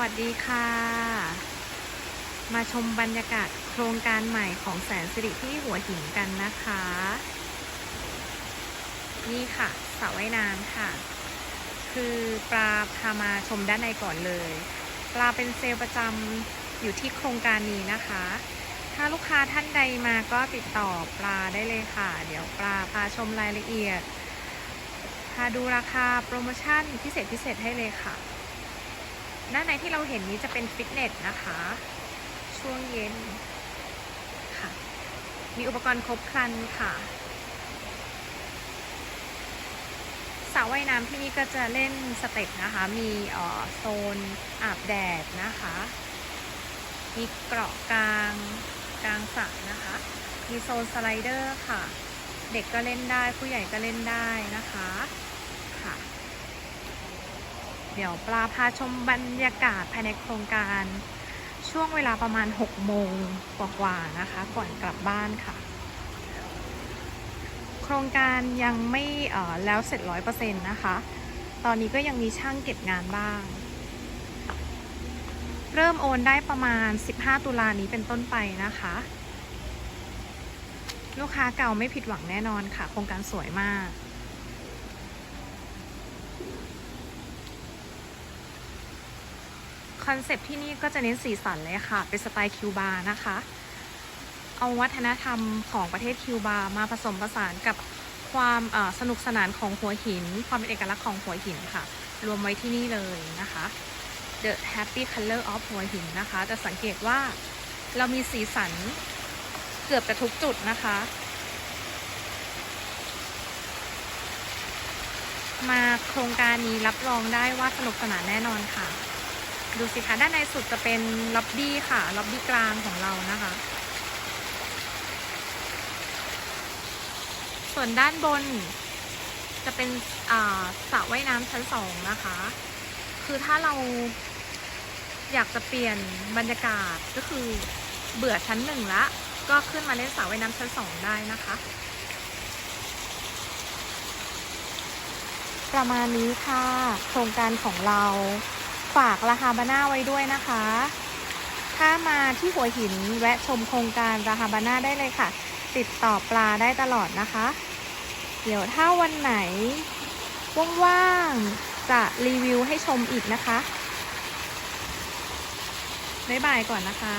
วัสดีค่ะ มาชมบรรยากาศโครงการใหม่ของแสนสิริที่หัวหินกันนะคะ นี่ค่ะสระว่ายน้ำค่ะ คือปลาพามาชมด้านในก่อนเลย ปลาเป็นเซลล์ประจำอยู่ที่โครงการนี้นะคะ ถ้าลูกค้าท่านใดมาก็ติดต่อปลาได้เลยค่ะ เดี๋ยวปลาพาชมรายละเอียด พาดูราคาโปรโมชั่นพิเศษพิเศษให้เลยค่ะ ด้านในที่เราเห็นนี้จะเป็นฟิตเนสนะคะ ช่วงเย็นค่ะ มีอุปกรณ์ครบครันค่ะสระว่ายน้ำที่นี่ก็จะเล่นสเต็ปนะคะ มีออโซนอาบแดดนะคะ มีเกราะกลางกลางสระนะคะ มีโซนสไลเดอร์ค่ะ เด็กก็เล่นได้ผู้ใหญ่ก็เล่นได้นะคะ เดี๋ยวปลาพาชมบรรยากาศภายในโครงการ ช่วงเวลาประมาณ 6 โมงกว่าๆนะคะ ก่อนกลับบ้านค่ะ โครงการยังไม่แล้วเสร็จร้อยเปอร์เซ็นต์นะคะ ตอนนี้ก็ยังมีช่างเก็บงานบ้าง เริ่มโอนได้ประมาณ 15 ตุลานี้เป็นต้นไปนะคะ ลูกค้าเก่าไม่ผิดหวังแน่นอนค่ะ โครงการสวยมาก คอนเซปที่นี่ก็จะเน้นสีสันเลยค่ะ เป็นสไตล์คิวบาร์นะคะ เอาวัฒนธรรมของประเทศคิวบาร์มาผสมผสานกับความสนุกสนานของหัวหิน ความเป็นเอกลักษณ์ของหัวหินค่ะ รวมไว้ที่นี่เลยนะคะ The Happy Color of หัวหินนะคะ จะสังเกตว่าเรามีสีสันเกือบจะทุกจุดนะคะ มาโครงการนี้รับรองได้ว่าสนุกสนานแน่นอนค่ะ ดูสิคะด้านในสุดจะเป็นล็อบบี้ค่ะล็อบบี้กลางของเรานะคะ ส่วนด้านบน จะเป็นสระว่ายน้ำชั้นสองนะคะ คือถ้าเราอยากจะเปลี่ยนบรรยากาศก็คือเบื่อชั้นหนึ่งละ ก็ขึ้นมาเล่นสระว่ายน้ำชั้นสองได้นะคะ ประมาณนี้ค่ะ โครงการของเรา ฝากราคาบาน่าไว้ด้วยนะคะ ถ้ามาที่หัวหินแวะชมโครงการราคาบาน่าได้เลยค่ะ ติดต่อปลาได้ตลอดนะคะ เดี๋ยวถ้าวันไหนว่างๆจะรีวิวให้ชมอีกนะคะบ๊ายบายก่อนนะคะ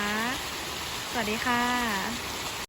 สวัสดีค่ะ